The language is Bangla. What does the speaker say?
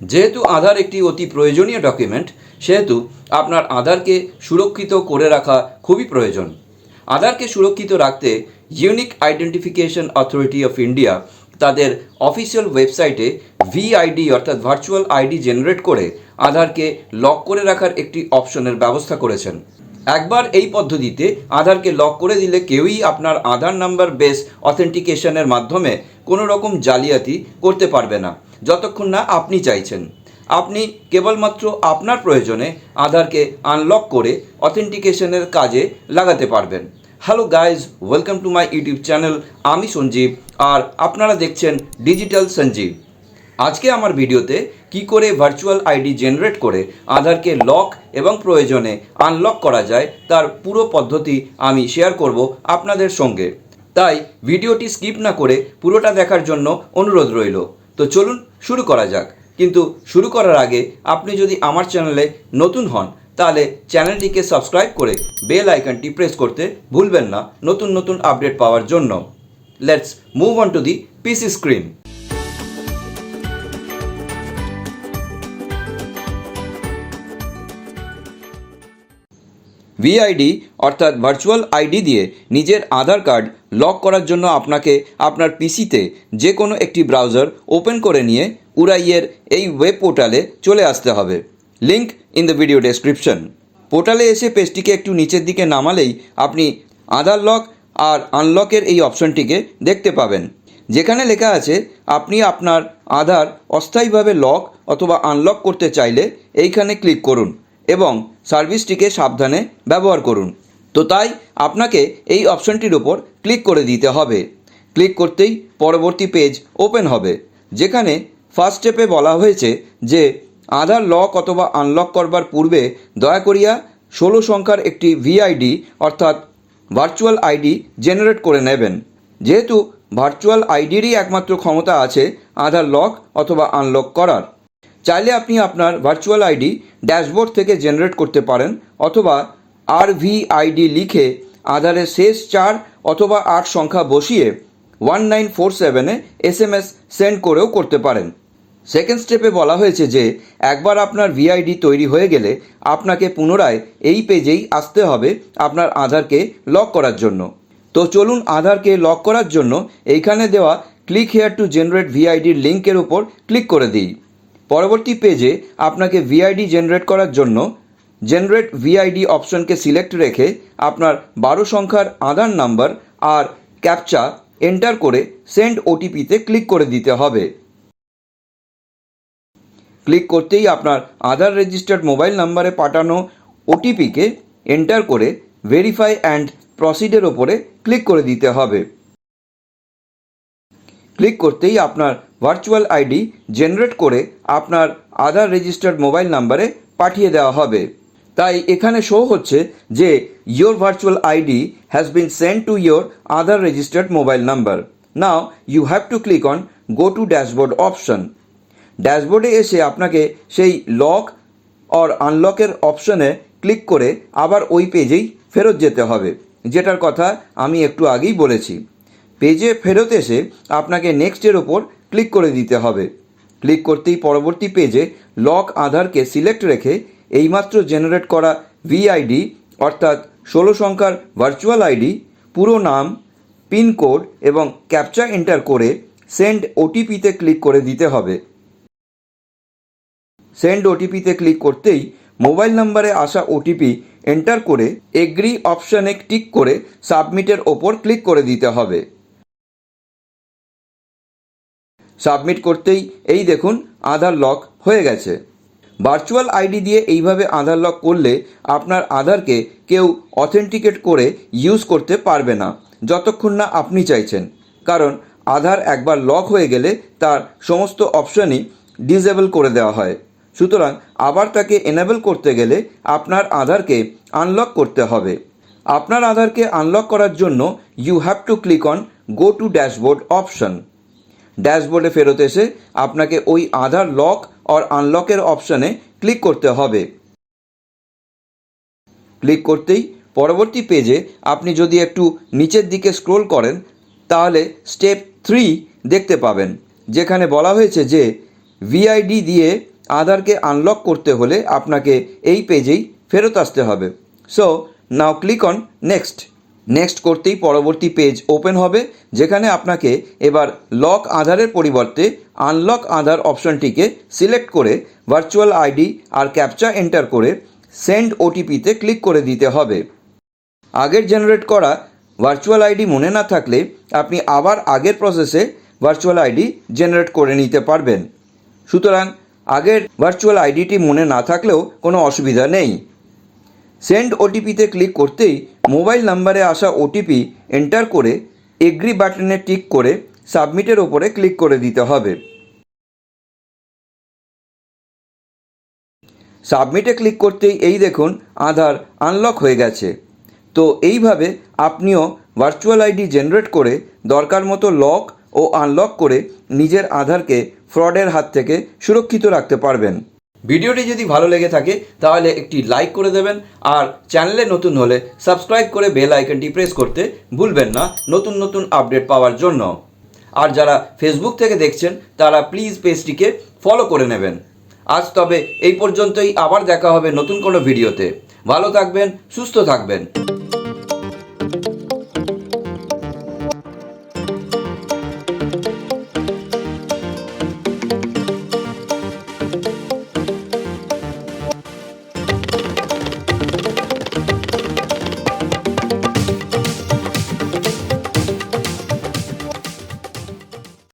যেহেতু আধার একটি অতি প্রয়োজনীয় ডকুমেন্ট সেহেতু আপনার আধারকে সুরক্ষিত করে রাখা খুবই প্রয়োজন। আধারকে সুরক্ষিত রাখতে unique identification authority of India তাদের অফিসিয়াল ওয়েবসাইটে ভিআইডি অর্থাৎ ভার্চুয়াল আইডি জেনারেট করে আধারকে লক করে রাখার একটি অপশনের ব্যবস্থা করেছেন। একবার এই পদ্ধতিতে আধারকে লক করে দিলে কেউই আপনার আধার নাম্বার বেস অথেন্টিকেশনের মাধ্যমে কোনো রকম জালিয়াতি করতে পারবে না। যতক্ষণ না আপনি চাইছেন। আপনি কেবলমাত্র আপনার প্রয়োজনে আধারকে আনলক করে অথেন্টিকেশনের কাজে লাগাতে পারবেন। Hello guys welcome to my YouTube channel আমি সঞ্জীব, আর আপনারা দেখছেন ডিজিটাল সঞ্জীব। আজকে আমার ভিডিওতে কি করে ভার্চুয়াল আইডি জেনারেট করে আধারকে লক এবং প্রয়োজনে আনলক করা যায়, তার পুরো পদ্ধতি আমি শেয়ার করব আপনাদের সঙ্গে। তাই ভিডিওটি স্কিপ না করে পুরোটা দেখার জন্য অনুরোধ রইল। তো চলুন শুরু করা যাক। কিন্তু শুরু করার আগে আপনি যদি আমার চ্যানেলে নতুন হন, তাহলে চ্যানেলটিকে সাবস্ক্রাইব করে বেল আইকনটি প্রেস করতে ভুলবেন না নতুন নতুন আপডেট পাওয়ার জন্য। Let's move on to the PC screen VID অর্থাৎ ভার্চুয়াল আইডি দিয়ে নিজের আধার কার্ড লক করার জন্য আপনাকে আপনার পিসিতে যে কোনো একটি ব্রাউজার ওপেন করে নিয়ে উড়াইয়ের এই ওয়েব পোর্টালে চলে আসতে হবে। Link in the video description পোর্টালে এসে পেজটিকে একটু নিচের দিকে নামালেই আপনি আধার লক আর আনলকের এই অপশনটিকে দেখতে পাবেন। যেখানে লেখা আছে, আপনি আপনার আধার অস্থায়ীভাবে লক অথবা আনলক করতে চাইলে এইখানে ক্লিক করুন। এবং সার্ভিসটিকে সাবধানে ব্যবহার করুন। তো তাই আপনাকে এই অপশনটির ওপর ক্লিক করে দিতে হবে। ক্লিক করতেই পরবর্তী পেজ ওপেন হবে, যেখানে ফার্স্ট স্টেপে বলা হয়েছে যে আধার লক অথবা আনলক করবার পূর্বে দয়া করিয়া ষোলো সংখ্যার একটি ভিআইডি অর্থাৎ ভার্চুয়াল আইডি জেনারেট করে নেবেন। যেহেতু ভার্চুয়াল আইডিরই একমাত্র ক্ষমতা আছে আধার লক অথবা আনলক করার। চাইলে আপনি আপনার ভার্চুয়াল আইডি ড্যাশবোর্ড থেকে জেনারেট করতে পারেন, অথবা আর আইডি লিখে আধারের শেষ চার অথবা আট সংখ্যা বসিয়ে ওয়ান নাইন ফোর সেভেনে এস এম এস সেন্ড করেও করতে পারেন। সেকেন্ড স্টেপে বলা হয়েছে যে, একবার আপনার ভিআইডি তৈরি হয়ে গেলে আপনাকে পুনরায় এই পেজেই আসতে হবে আপনার আধারকে লক করার জন্য। তো চলুন আধারকে লক করার জন্য এইখানে দেওয়া ক্লিক হেয়ার টু জেনারেট ভিআইডির লিঙ্কের উপর ক্লিক করে দিই। পরবর্তী পেজে আপনাকে ভিআইডি জেনারেট করার জন্য জেনারেট ভিআইডি অপশনকে সিলেক্ট রেখে আপনার বারো সংখ্যার আধার নাম্বার আর ক্যাপচা এন্টার করে সেন্ড ওটিপিতে ক্লিক করে দিতে হবে। ক্লিক করতেই আপনার আধার রেজিস্টার্ড মোবাইল নাম্বারে পাঠানো ওটিপিকে এন্টার করে ভেরিফাই অ্যান্ড প্রসিডের ওপরে ক্লিক করে দিতে হবে। ক্লিক করতেই আপনার ভার্চুয়াল আইডি জেনারেট করে আপনার আধার রেজিস্টার্ড মোবাইল নাম্বারে পাঠিয়ে দেওয়া হবে। তাই এখানে শো হচ্ছে যে your virtual ID has been send to your Aadhaar registered mobile number. Now you have to click on go to dashboard option ড্যাশবোর্ডে এসে আপনাকে সেই লক অর আনলকের অপশনে ক্লিক করে আবার ওই পেজেই ফেরত যেতে হবে, যেটার কথা আমি একটু আগেই বলেছি। পেজে ফেরত এসে আপনাকে নেক্সটের ওপর ক্লিক করে দিতে হবে। ক্লিক করতেই পরবর্তী পেজে লক আধারকে সিলেক্ট রেখে এইমাত্র জেনারেট করা ভিআইডি অর্থাৎ ষোলো সংখ্যার ভার্চুয়াল আইডি পুরো নাম পিনকোড এবং ক্যাপচা এন্টার করে সেন্ড ওটিপিতে ক্লিক করে দিতে হবে। সেন্ড ওটিপিতে ক্লিক করতেই মোবাইল নাম্বারে আসা ওটিপি এন্টার করে এগ্রি অপশানে টিক করে সাবমিটের ওপর ক্লিক করে দিতে হবে। সাবমিট করতেই এই দেখুন আধার লক হয়ে গেছে। ভার্চুয়াল আইডি দিয়ে এইভাবে আধার লক করলে আপনার আধারকে কেউ অথেন্টিকেট করে ইউজ করতে পারবে না, যতক্ষণ না আপনি চাইছেন। কারণ আধার একবার লক হয়ে গেলে তার সমস্ত অপশানই ডিসেবল করে দেওয়া হয়। সুতরাং আবার তাকে এনেবল করতে গেলে আপনার আধারকে আনলক করতে হবে। আপনার আধারকে আনলক করার জন্য you have to click on go to dashboard option ড্যাশবোর্ডে ফেরত এসে আপনাকে ওই আধার লক অর আনলকের অপশানে ক্লিক করতে হবে। ক্লিক করতেই পরবর্তী পেজে আপনি যদি একটু নিচের দিকে স্ক্রোল করেন, তাহলে স্টেপ থ্রি দেখতে পাবেন, যেখানে বলা হয়েছে যে ভিআইডি দিয়ে আধারকে আনলক করতে হলে আপনাকে এই পেজেই ফেরত আসতে হবে। So now click on next next করতেই পরবর্তী পেজ ওপেন হবে, যেখানে আপনাকে এবার লক আধারের পরিবর্তে আনলক আধার অপশনটিকে সিলেক্ট করে ভার্চুয়াল আইডি আর ক্যাপচা এন্টার করে সেন্ড ওটিপিতে ক্লিক করে দিতে হবে। আগের জেনারেট করা ভার্চুয়াল আইডি মনে না থাকলে আপনি আবার আগের প্রসেসে ভার্চুয়াল আইডি জেনারেট করে নিতে পারবেন। সুতরাং আগের ভার্চুয়াল আইডিটি মনে না থাকলেও কোনো অসুবিধা নেই। সেন্ড ওটিপিতে ক্লিক করতেই মোবাইল নাম্বারে আসা ওটিপি এন্টার করে এগ্রি বাটনে টিক করে সাবমিটের ওপরে ক্লিক করে দিতে হবে। সাবমিটে ক্লিক করতেই এই দেখুন আধার আনলক হয়ে গেছে। তো এইভাবে আপনিও ভার্চুয়াল আইডি জেনারেট করে দরকার মতো লক ও আনলক করে নিজের আধারকে ফ্রডের হাত থেকে সুরক্ষিত রাখতে পারবেন। ভিডিওটি যদি ভালো লেগে থাকে, তাহলে একটি লাইক করে দেবেন, আর চ্যানেলে নতুন হলে সাবস্ক্রাইব করে বেল আইকনটি প্রেস করতে ভুলবেন না, নতুন নতুন আপডেট পাওয়ার জন্য। আর যারা ফেসবুক থেকে দেখছেন, তারা প্লিজ পেজটিকে ফলো করে নেবেন। আজ তবে এই পর্যন্তই, আবার দেখা হবে নতুন কোনো ভিডিওতে। ভালো থাকবেন, সুস্থ থাকবেন।